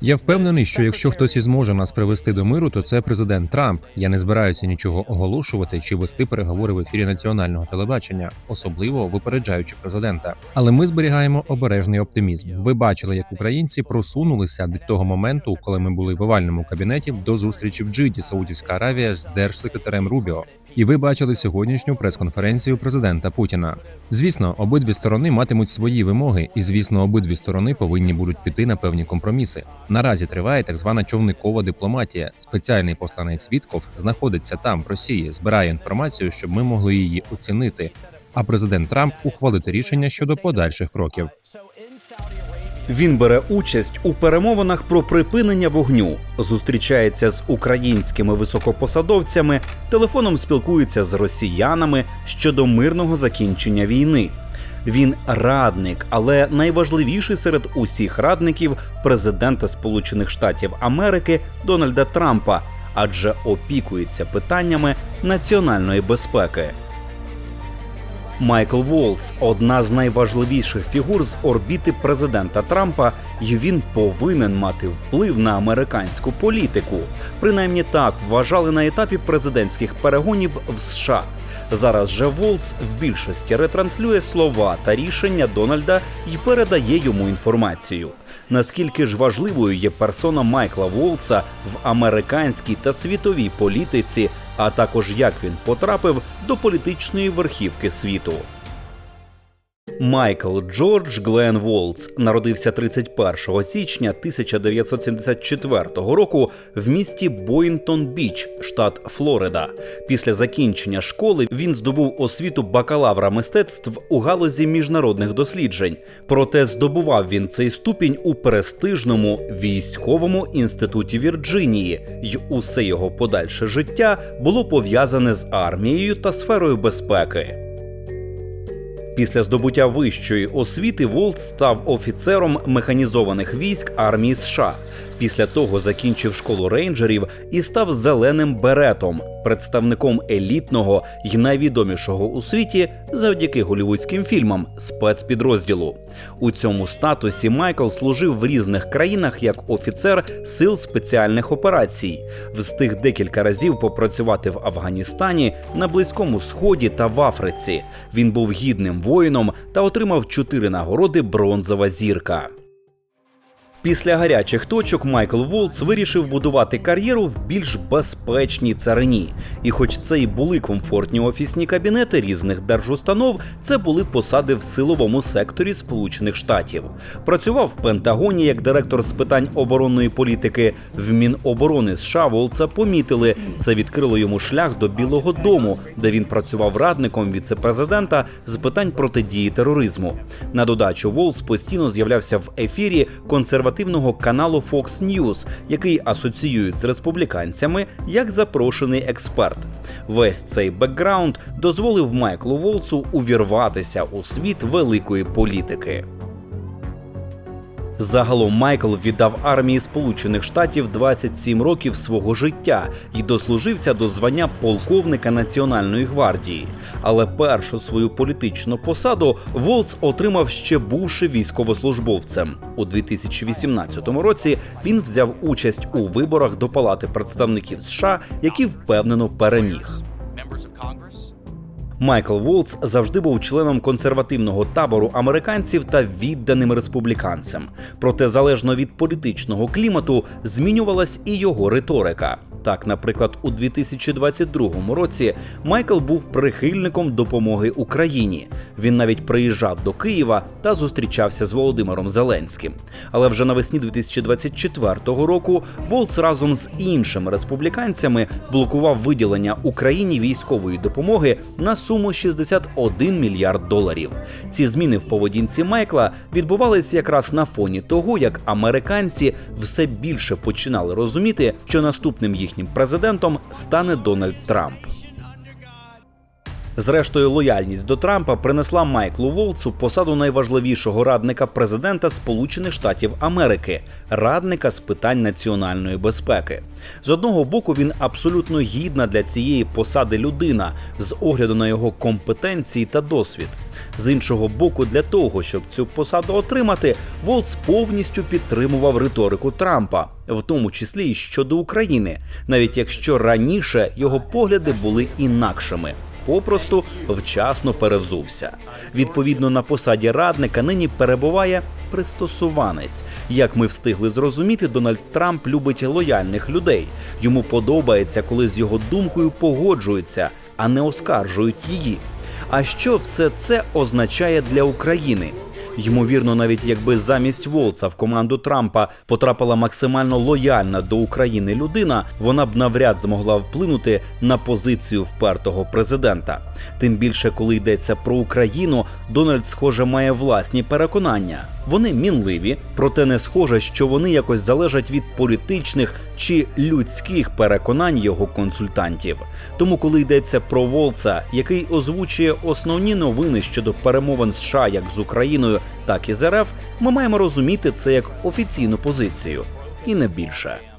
Я впевнений, що якщо хтось і зможе нас привести до миру, то це президент Трамп. Я не збираюся нічого оголошувати чи вести переговори в ефірі національного телебачення, особливо випереджаючи президента. Але ми зберігаємо обережний оптимізм. Ви бачили, як українці просунулися від того моменту, коли ми були в овальному кабінеті до зустрічі в Джиді, Саудівська Аравія з держсекретарем Рубіо. І ви бачили сьогоднішню прес-конференцію президента Путіна. Звісно, обидві сторони матимуть свої вимоги, і звісно, обидві сторони повинні будуть піти на певні компроміси. Наразі триває так звана човникова дипломатія. Спеціальний посланець Вітков знаходиться там, в Росії, збирає інформацію, щоб ми могли її оцінити. А президент Трамп ухвалити рішення щодо подальших кроків. Він бере участь у перемовинах про припинення вогню, зустрічається з українськими високопосадовцями, телефоном спілкується з росіянами щодо мирного закінчення війни. Він радник, але найважливіший серед усіх радників президента Сполучених Штатів Америки Дональда Трампа, адже опікується питаннями національної безпеки. Майкл Волц одна з найважливіших фігур з орбіти президента Трампа, і він повинен мати вплив на американську політику. Принаймні так вважали на етапі президентських перегонів в США. Зараз же Волц в більшості ретранслює слова та рішення Дональда і передає йому інформацію. Наскільки ж важливою є персона Майкла Волца в американській та світовій політиці, а також як він потрапив до політичної верхівки світу. Майкл Джордж Глен Волц народився 31 січня 1974 року в місті Бойнтон Біч, штат Флорида. Після закінчення школи він здобув освіту бакалавра мистецтв у галузі міжнародних досліджень. Проте здобував він цей ступінь у престижному військовому інституті Вірджинії, й усе його подальше життя було пов'язане з армією та сферою безпеки. Після здобуття вищої освіти Волт став офіцером механізованих військ армії США. Після того закінчив школу рейнджерів і став зеленим беретом, представником елітного й найвідомішого у світі завдяки голівудським фільмам спецпідрозділу. У цьому статусі Майкл служив в різних країнах як офіцер сил спеціальних операцій. Встиг декілька разів попрацювати в Афганістані, на Близькому Сході та в Африці. Він був гідним воїном та отримав чотири нагороди Бронзова зірка. Після гарячих точок Майкл Волц вирішив будувати кар'єру в більш безпечній царині. І хоч це і були комфортні офісні кабінети різних держустанов, це були посади в силовому секторі Сполучених Штатів. Працював в Пентагоні як директор з питань оборонної політики. В Міноборони США Волца помітили. Це відкрило йому шлях до Білого Дому, де він працював радником віцепрезидента з питань протидії тероризму. На додачу Волц постійно з'являвся в ефірі консервативного каналу Fox News, який асоціюють з республіканцями як запрошений експерт. Весь цей бекграунд дозволив Майклу Волцу увірватися у світ великої політики. Загалом Майкл віддав армії Сполучених Штатів 27 років свого життя і дослужився до звання полковника Національної гвардії. Але першу свою політичну посаду Волц отримав ще бувши військовослужбовцем. У 2018 році він взяв участь у виборах до Палати представників США, які впевнено переміг. Майкл Волц завжди був членом консервативного табору американців та відданим республіканцем. Проте, залежно від політичного клімату, змінювалась і його риторика. Так, наприклад, у 2022 році Майкл був прихильником допомоги Україні. Він навіть приїжджав до Києва та зустрічався з Володимиром Зеленським. Але вже навесні 2024 року Волц разом з іншими республіканцями блокував виділення Україні військової допомоги на суму 61 мільярд доларів. Ці зміни в поведінці Майкла відбувалися якраз на фоні того, як американці все більше починали розуміти, що наступним їхнім президентом стане Дональд Трамп. Зрештою, лояльність до Трампа принесла Майклу Волцу посаду найважливішого радника президента Сполучених Штатів Америки, радника з питань національної безпеки. З одного боку, він абсолютно гідна для цієї посади людина з огляду на його компетенції та досвід. З іншого боку, для того, щоб цю посаду отримати, Волц повністю підтримував риторику Трампа, в тому числі і щодо України, навіть якщо раніше його погляди були інакшими. Попросту вчасно перевзувся. Відповідно, на посаді радника нині перебуває пристосуванець. Як ми встигли зрозуміти, Дональд Трамп любить лояльних людей. Йому подобається, коли з його думкою погоджуються, а не оскаржують її. А що все це означає для України? Ймовірно, навіть якби замість Волца в команду Трампа потрапила максимально лояльна до України людина, вона б навряд змогла вплинути на позицію впертого президента. Тим більше, коли йдеться про Україну, Дональд, схоже, має власні переконання. Вони мінливі, проте не схоже, що вони якось залежать від політичних чи людських переконань його консультантів. Тому, коли йдеться про Волца, який озвучує основні новини щодо перемовин США як з Україною, так і з РФ, ми маємо розуміти це як офіційну позицію, і не більше.